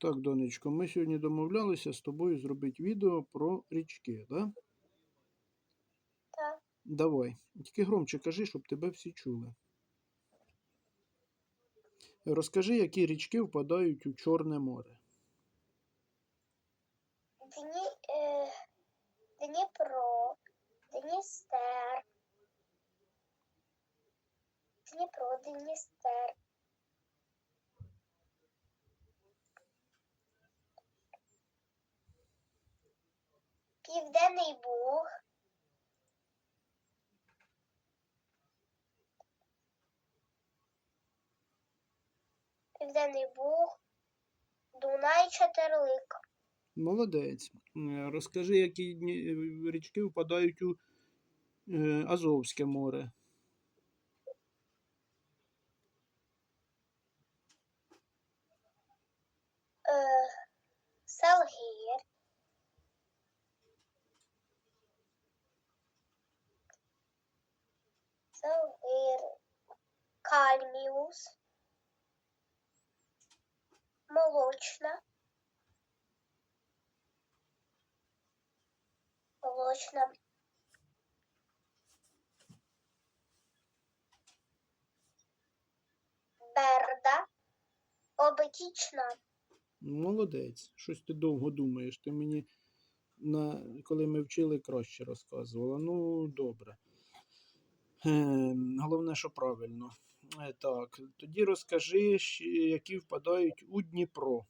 Так, донечко, ми сьогодні домовлялися з тобою зробити відео про річки, да? Так. Давай. Тільки громче кажи, щоб тебе всі чули. Розкажи, які річки впадають у Чорне море. Дні, е, Дніпро, Дністер. Дніпро, Дністер. Південний Буг. Південний Буг. Дунай, Чотирлик. Молодець. Е, Розкажи, які е, річки впадають у е, Азовське море. Е, Салгір. Салгір. Кальміус. Молочна. Молочна. Берда. Обетічна. Молодець. Щось ти довго думаєш. Ти мені, на, коли ми вчили, краще розказувала. Ну, добре. Головне, що правильно. Е, так, тоді розкажи, які впадають у Дніпро.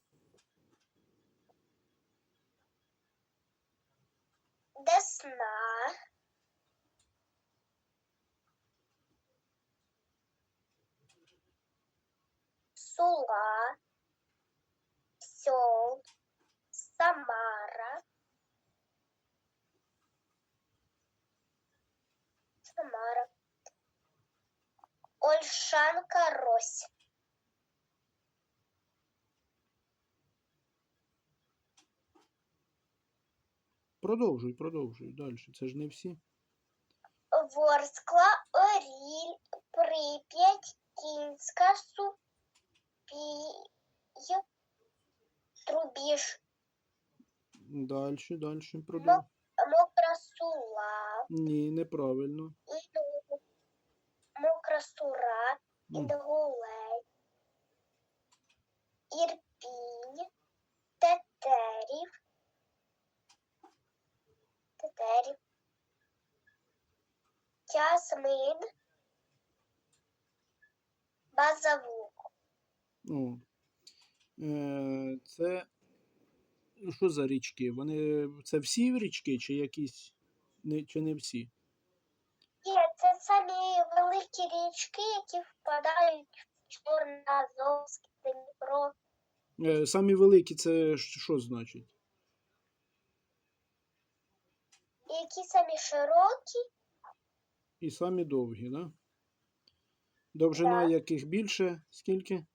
Десна. Сула. Сьол. Самара. Самара. Ольшанка Рось. Продовжуй, продовжуй далі. Це ж не всі. Ворскла, Оріль, Прип'ять, Кінська, Супій, Трубіж, Далі, далі, продовжуй. Мокра Сула, Ні, неправильно. Інгу- Мокра Сура, М. Ірпінь, Тетерів, Тетерів, Тясмин, Базавук. О. Е, це що за річки? Вони це всі річки, чи якісь чи не всі? Самі великі річки, які впадають в Чорне, Азовське, Дніпро. Е, самі великі, це що значить? Які самі широкі, І самі довгі, да? Довжина Так. яких більше, скільки?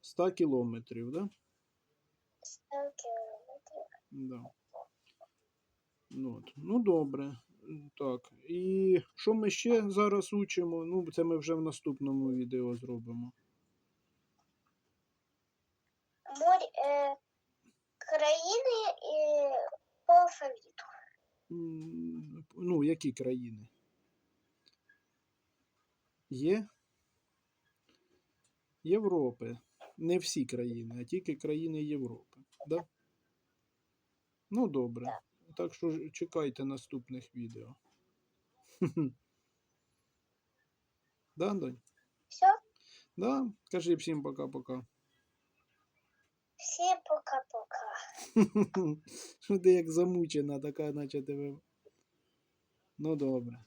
100 кілометрів, да? 100 кілометрів. Да. Ну, от. ну добре. Так. І що ми ще зараз учимо? Ну, це ми вже в наступному відео зробимо. Морь, е, країни е, по алфавіту. М, Ну, які країни? Є? Європи. Не всі країни, а тільки країни Європи. Да? Ну, добре. Так. Що чекайте наступних відео. Да, Донь? Все, Да? Кажи всім пока-пока. всім пока-пока. Що ти як замучена, така, наче тебе. Ну добре.